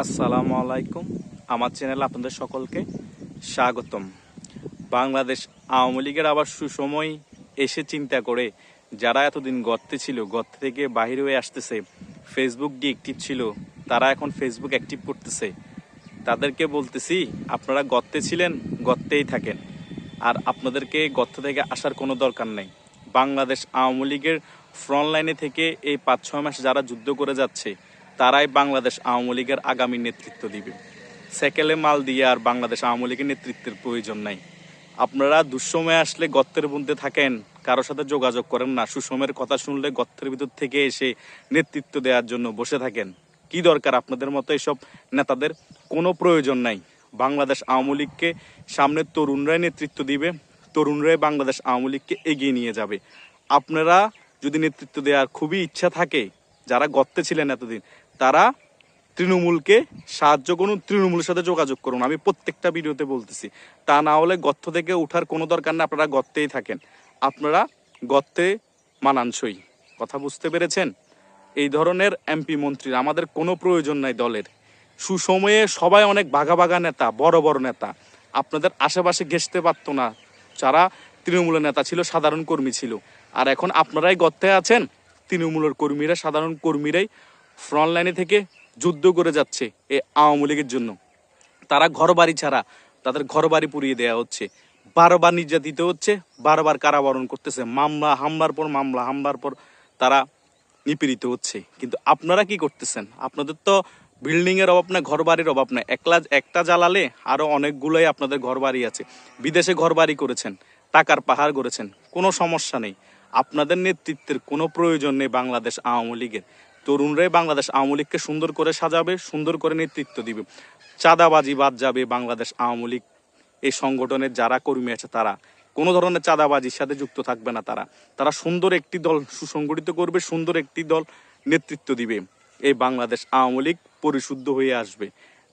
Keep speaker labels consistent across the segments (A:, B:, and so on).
A: আসসালামু আলাইকুম। আমার চ্যানেলে আপনাদের সকলকে স্বাগতম। বাংলাদেশ আওয়ামী লীগের আবার সুসময় এসে চিন্তা করে যারা এতদিন গর্তে ছিল, গর্ত থেকে বাহির হয়ে আসতেছে ফেসবুক দিয়ে অ্যাক্টিভ ছিল, তারা এখন ফেসবুক অ্যাক্টিভ করতেছে। তাদেরকে বলতেছি, আপনারা গর্তে ছিলেন, গর্তেই থাকেন। আর আপনাদেরকে গর্ত থেকে আসার কোনো দরকার নেই। বাংলাদেশ আওয়ামী লীগের ফ্রন্ট লাইনে থেকে এই পাঁচ ছয় মাস যারা যুদ্ধ করে যাচ্ছে তারাই বাংলাদেশ আওয়ামী লীগের আগামী নেতৃত্ব দিবে। সেকেলে মাল দিয়ে আর বাংলাদেশ আওয়ামী লীগের নেতৃত্বের প্রয়োজন নাই। আপনারা দুঃসময়ে আসলে গর্তের মধ্যে থাকেন কারোর সাথে যোগাযোগ করেন না সুসময়ের কথা শুনলে গর্তের ভিতর থেকে এসে নেতৃত্ব দেওয়ার জন্য বসে থাকেন। কি দরকার আপনাদের মতো এসব নেতাদের? কোনো প্রয়োজন নাই। বাংলাদেশ আওয়ামী লীগকে সামনে তরুণরাই নেতৃত্ব দিবে, তরুণরাই বাংলাদেশ আওয়ামী লীগকে এগিয়ে নিয়ে যাবে। আপনারা যদি নেতৃত্ব দেওয়ার খুবই ইচ্ছা থাকে, যারা গর্তে ছিলেন এতদিন তারা তৃণমূলকে সাহায্য করুন, তৃণমূলের সাথে যোগাযোগ করুন। আমি প্রত্যেকটা ভিডিওতে বলতেছি, তা না হলে গর্ত থেকে ওঠার কোনো দরকার না আপনারা গর্তেই থাকেন। আপনারা গর্তে মানানসই। কথা বুঝতে পেরেছেন? এই ধরনের এমপি মন্ত্রীর আমাদের কোনো প্রয়োজন নাই দলের। সুসময়ে সবাই অনেক বাঘা বাঘা নেতা, বড় বড় নেতা। আপনাদের আশেপাশে ঘেসতে পারতো না। যারা তৃণমূলের নেতা ছিল, সাধারণ কর্মী ছিল। আর এখন আপনারাই গর্তে আছেন, তৃণমূলের কর্মীরা, সাধারণ কর্মীরাই ফ্রন্ট লাইনে থেকে যুদ্ধ করে যাচ্ছে এ আওয়ামী লীগের জন্য। তারা ঘর বাড়ি ছাড়া তাদের ঘর বাড়ি পুড়িয়ে দেওয়া হচ্ছে। বারবার নির্যাতিত হচ্ছে, বারবার কারাবরণ করতেছে, মামলা, হামলার পর মামলা, হামলার পর তারা নিপীড়িত হচ্ছে। কিন্তু আপনারা কি করতেছেন? আপনাদের তো বিল্ডিং এর অভাব না ঘর বাড়ির অভাব না একলা, একটা জ্বালালে আরও অনেকগুলোই আপনাদের ঘর বাড়ি আছে। বিদেশে ঘর বাড়ি করেছেন, টাকার পাহাড় করেছেন কোনো সমস্যা নেই। আপনাদের নেতৃত্বের কোনো প্রয়োজন নেই বাংলাদেশ আওয়ামী লীগের। তরুণরাই বাংলাদেশ আওয়ামী লীগকে সুন্দর করে সাজাবে, সুন্দর করে নেতৃত্ব দিবে। চাঁদাবাজি বাদ যাবে বাংলাদেশ আওয়ামী লীগ। এই সংগঠনের যারা কর্মী আছে তারা, কোনো ধরনের চাঁদাবাজির সাথে যুক্ত থাকবে না তারা। তারা সুন্দর একটি দল সুসংগঠিত করবে, সুন্দর একটি দল নেতৃত্ব দিবে। এই বাংলাদেশ আওয়ামী লীগ পরিশুদ্ধ হয়ে আসবে।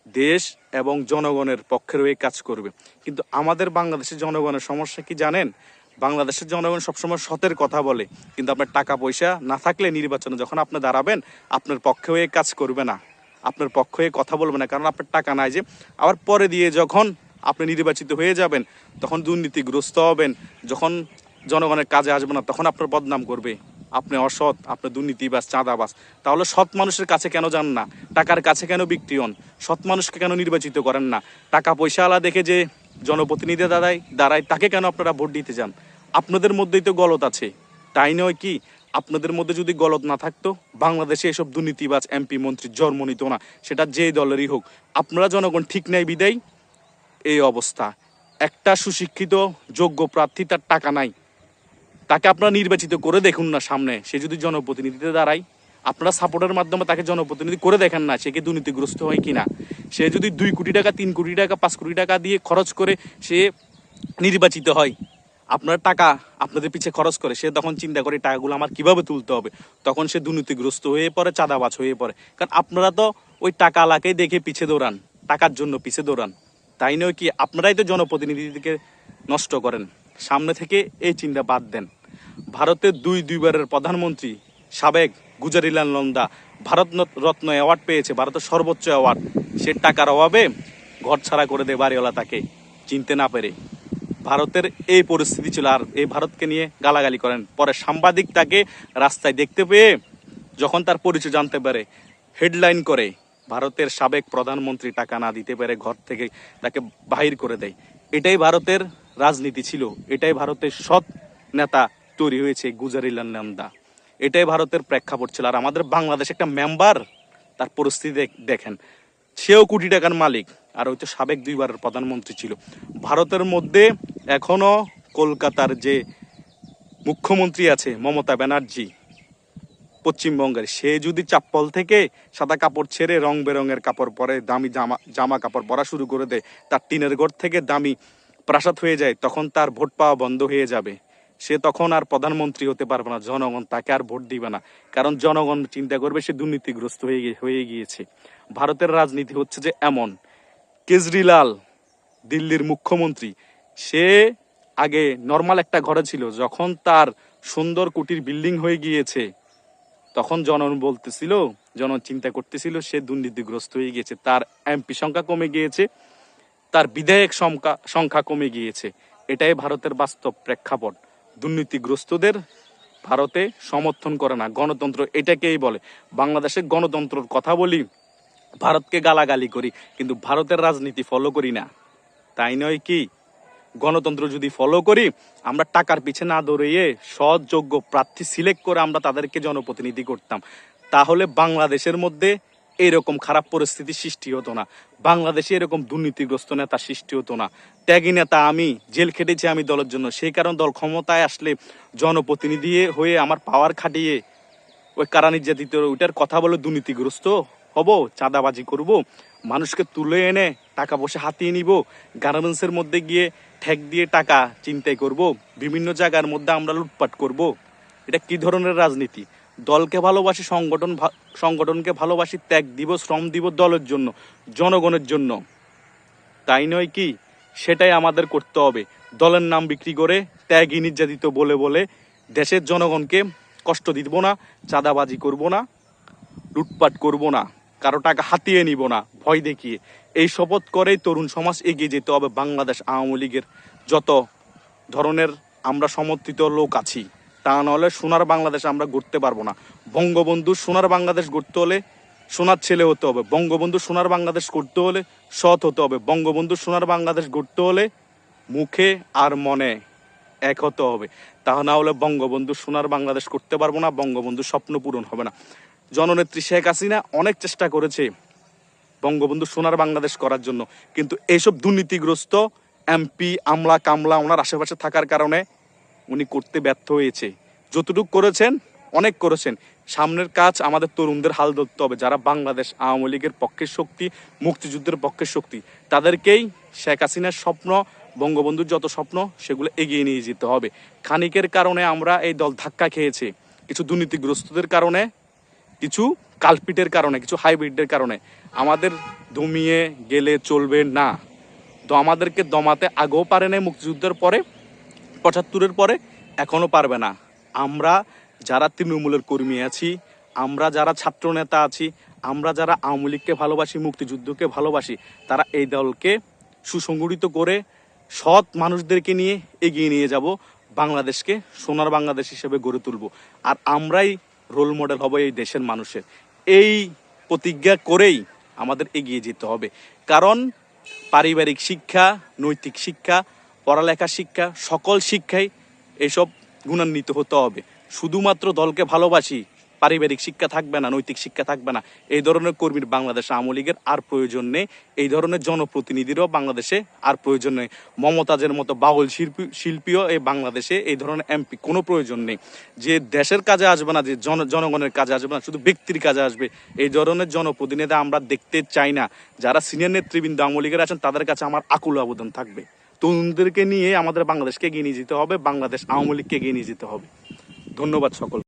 A: দেশ এবং জনগণের পক্ষের হয়ে কাজ করবে। কিন্তু আমাদের বাংলাদেশের জনগণের সমস্যা কি জানেন? বাংলাদেশের জনগণ সবসময় সতের কথা বলে, কিন্তু আপনার টাকা পয়সা না থাকলে নির্বাচনে যখন আপনি দাঁড়াবেন, আপনার পক্ষে হয়ে কাজ করবে না। আপনার পক্ষ হয়ে কথা বলবে না, কারণ আপনার টাকা নাই যে। আবার পরে দিয়ে যখন আপনি নির্বাচিত হয়ে যাবেন, তখন দুর্নীতিগ্রস্ত হবেন। যখন জনগণের কাজে আসবে না, তখন আপনার বদনাম করবে। আপনি অসৎ, আপনি দুর্নীতিবাস চাঁদাবাস তাহলে সৎ মানুষের কাছে কেন যান না? টাকার কাছে কেন বিক্রি হন? সৎ মানুষকে কেন নির্বাচিত করেন না? টাকা পয়সা আলা দেখে যে জনপ্রতিনিধি দাঁড়ায় দাঁড়ায়, তাকে কেন আপনারা ভোট দিতে যান? আপনাদের মধ্যেই তো গলত আছে। তাই নয় কি, আপনাদের মধ্যে যদি গলত না থাকতো, বাংলাদেশে এসব দুর্নীতিবাজ এমপি মন্ত্রী জন্ম নিত না। সেটা যে দলেরই হোক। আপনারা জনগণ ঠিক নেই বিদায়? এই অবস্থা। একটা সুশিক্ষিত, যোগ্য প্রার্থী তার টাকা নাই। তাকে আপনারা নির্বাচিত করে দেখুন না সামনে। সে যদি জনপ্রতিনিধিতে দাঁড়ায়, আপনারা সাপোর্টের মাধ্যমে তাকে জনপ্রতিনিধি করে দেখেন না সে কি দুর্নীতিগ্রস্ত হয় কিনা। সে যদি দুই কোটি টাকা, তিন কোটি টাকা, পাঁচ কোটি টাকা দিয়ে খরচ করে সে নির্বাচিত হয়। আপনার টাকা আপনাদের পিছে খরচ করে, সে তখন চিন্তা করে টাকাগুলো আমার কীভাবে তুলতে হবে? তখন সে দুর্নীতিগ্রস্ত হয়ে পড়ে, চাঁদাবাজ হয়ে পড়ে। কারণ আপনারা তো ওই টাকা আলাকেই দেখে পিছে দৌড়ান, টাকার জন্য পিছে দৌড়ান। তাই নয় কি, আপনারাই তো জনপ্রতিনিধিকে নষ্ট করেন। সামনে থেকে এই চিন্তা বাদ দেন। ভারতের দুই দুইবারের প্রধানমন্ত্রী সাবেক গুজারিলাল নন্দা ভারত রত্ন অ্যাওয়ার্ড পেয়েছে, ভারতের সর্বোচ্চ অ্যাওয়ার্ড। সে টাকার অভাবে ঘর ছাড়া করে দেয় বাড়িওয়ালা তাকে, চিনতে না পেরে। ভারতের এই পরিস্থিতি ছিল আর এই ভারতকে নিয়ে গালাগালি করেন। পরে সাংবাদিক তাকে রাস্তায় দেখতে পেয়ে যখন তার পরিচয় জানতে পারে, হেডলাইন করে ভারতের সাবেক প্রধানমন্ত্রী টাকা না দিতে পেরে ঘর থেকে তাকে বাহির করে দেয়। এটাই ভারতের রাজনীতি ছিল। এটাই ভারতের সৎ নেতা তৈরি হয়েছে গুজারিলাল নন্দা এটাই ভারতের প্রেক্ষাপট ছিল। আর আমাদের বাংলাদেশ একটা মেম্বার তার পরিস্থিতি দেখ- দেখেন। সেও কোটি টাকার মালিক। আর ওই তো সাবেক দুইবারের প্রধানমন্ত্রী ছিল। ভারতের মধ্যে এখনও কলকাতার যে মুখ্যমন্ত্রী আছে মমতা ব্যানার্জি, পশ্চিমবঙ্গের, সে যদি চাপ্পল থেকে সাদা কাপড় ছেড়ে রং বেরঙের কাপড় পরে দামি জামা জামা কাপড় পরা শুরু করে দেয়, তার টিনের ঘর থেকে দামি প্রাসাদ হয়ে যায়, তখন তার ভোট পাওয়া বন্ধ হয়ে যাবে। সে তখন আর প্রধানমন্ত্রী হতে পারবে না, জনগণ তাকে আর ভোট দিবে না। কারণ জনগণ চিন্তা করবে সে দুর্নীতিগ্রস্ত হয়ে হয়ে গিয়েছে। ভারতের রাজনীতি হচ্ছে যে এমন কেজরিলাল, দিল্লির মুখ্যমন্ত্রী। সে আগে নর্মাল একটা ঘরে ছিল, যখন তার সুন্দর কুটির বিল্ডিং হয়ে গিয়েছে, তখন জনগণ বলতেছিল জনগণ চিন্তা করতেছিল, সে দুর্নীতিগ্রস্ত হয়ে গিয়েছে, তার এমপি সংখ্যা কমে গিয়েছে, তার বিধায়ক সংখ্যা সংখ্যা কমে গিয়েছে। এটাই ভারতের বাস্তব প্রেক্ষাপট। দুর্নীতিগ্রস্তদের ভারতে সমর্থন করে না, গণতন্ত্র এটাকেই বলে। বাংলাদেশের গণতন্ত্রের কথা বলি ভারতকে গালাগালি করি, কিন্তু ভারতের রাজনীতি ফলো করি না। তাই নয় কি? গণতন্ত্র যদি ফলো করি, আমরা টাকার পিছে না দৌড়িয়ে সৎ, যোগ্য প্রার্থী সিলেক্ট করে আমরা তাদেরকে জনপ্রতিনিধি করতাম। তাহলে বাংলাদেশের মধ্যে এরকম খারাপ পরিস্থিতি সৃষ্টি হতো না। বাংলাদেশে এরকম দুর্নীতিগ্রস্ত নেতা সৃষ্টি হতো না। ত্যাগী নেতা আমি, জেল খেটেছি আমি দলের জন্য। সেই কারণ দল ক্ষমতায় আসলে জনপ্রতিনিধি হয়ে আমার পাওয়ার খাটিয়ে, ওই কারা নির্যাতিত, ওইটার কথা বলে দুর্নীতিগ্রস্ত? হব, চাঁদাবাজি করব, মানুষকে তুলে এনে টাকা পয়সা হাতিয়ে নিব গার্মেন্টসের মধ্যে গিয়ে ঠেক দিয়ে টাকা চিন্তাই করব, বিভিন্ন জায়গার মধ্যে আমরা লুটপাট করব। এটা কি ধরনের রাজনীতি? দলকে ভালোবাসি, সংগঠন সংগঠনকে ভালোবাসি, ত্যাগ দিব, শ্রম দিব দলের জন্য, জনগণের জন্য। তাই নয় কি? সেটাই আমাদের করতে হবে। দলের নাম বিক্রি করে ত্যাগী নির্যাতিত বলে বলে দেশের জনগণকে কষ্ট দিব না, চাঁদাবাজি করব না, লুটপাট করব না। কারও টাকা হাতিয়ে নিব না, ভয় দেখিয়ে। এই শপথ করেই তরুণ সমাজ এগিয়ে যেতে হবে বাংলাদেশ আওয়ামী লীগের। যত ধরনের আমরা সমর্থিত লোক আছি, তা নাহলে সোনার বাংলাদেশ আমরা গড়তে পারব না। বঙ্গবন্ধু সোনার বাংলাদেশ গড়তে হলে সোনার ছেলে হতে হবে। বঙ্গবন্ধু সোনার বাংলাদেশ করতে হলে সৎ হতে হবে। বঙ্গবন্ধু সোনার বাংলাদেশ গড়তে হলে মুখে আর মনে এক হতে হবে। তা না হলে বঙ্গবন্ধু সোনার বাংলাদেশ করতে পারব না, বঙ্গবন্ধু স্বপ্ন পূরণ হবে না। জননেত্রী শেখ হাসিনা অনেক চেষ্টা করেছে বঙ্গবন্ধু সোনার বাংলাদেশ করার জন্য। কিন্তু এইসব দুর্নীতিগ্রস্ত এমপি, আমলা, কামলা ওনার আশেপাশে থাকার কারণে উনি করতে ব্যর্থ হয়েছে। যতটুকু করেছেন, অনেক করেছেন। সামনের কাজ আমাদের তরুণদের হাল ধরতে হবে। যারা বাংলাদেশ আওয়ামী লীগের পক্ষের শক্তি, মুক্তিযুদ্ধের পক্ষের শক্তি, তাদেরকেই শেখ হাসিনার স্বপ্ন, বঙ্গবন্ধুর যত স্বপ্ন, সেগুলো এগিয়ে নিয়ে যেতে হবে। খানিকের কারণে আমরা এই দল ধাক্কা খেয়েছে। কিছু দুর্নীতিগ্রস্তদের কারণে কিছু কালপিটের কারণে, কিছু হাইব্রিডের কারণে। আমাদের দমিয়ে গেলে চলবে না। তো আমাদেরকে দমাতে আগেও পারে নাই মুক্তিযুদ্ধের পরে, পঁচাত্তরের পরে, এখনও পারবে না। আমরা যারা তৃণমূলের কর্মী আছি, আমরা যারা ছাত্র নেতা আছি, আমরা যারা আওয়ামী লীগকে ভালোবাসি, মুক্তিযুদ্ধকে ভালোবাসি, তারা এই দলকে সুসংগঠিত করে সৎ মানুষদেরকে নিয়ে এগিয়ে নিয়ে যাব, বাংলাদেশকে সোনার বাংলাদেশ হিসেবে গড়ে তুলব। আর আমরাই রোল মডেল হব এই দেশের মানুষের। এই প্রতিজ্ঞা করেই আমাদের এগিয়ে যেতে হবে। কারণ পারিবারিক শিক্ষা, নৈতিক শিক্ষা, পড়ালেখা শিক্ষা, সকল শিক্ষাই এসব গুণান্বিত হতে হবে। শুধুমাত্র দলকে ভালোবাসি পারিবারিক শিক্ষা থাকবে না, নৈতিক শিক্ষা থাকবে না। এই ধরনের কর্মীর বাংলাদেশ আওয়ামী লীগের আর প্রয়োজন নেই। এই ধরনের জনপ্রতিনিধিরও বাংলাদেশে আর প্রয়োজন নেই। মমতাজের মতো বাউল শিল্পী, শিল্পীও এই বাংলাদেশে এই ধরনের এমপি, কোনো প্রয়োজন নেই। যে দেশের কাজে আসবে না, যে জন, জনগণের কাজে আসবে না, শুধু ব্যক্তির কাজে আসবে, এই ধরনের জনপ্রতিনিধি আমরা দেখতে চাই না। যারা সিনিয়র নেতৃবৃন্দ আওয়ামী লীগের আছেন, তাদের কাছে আমার আকুল আবেদন থাকবে। তরুণদেরকে নিয়ে আমাদের বাংলাদেশকে এগিয়ে নিয়ে যেতে হবে, বাংলাদেশ আওয়ামী লীগকে এগিয়ে নিয়ে যেতে হবে। ধন্যবাদ সকল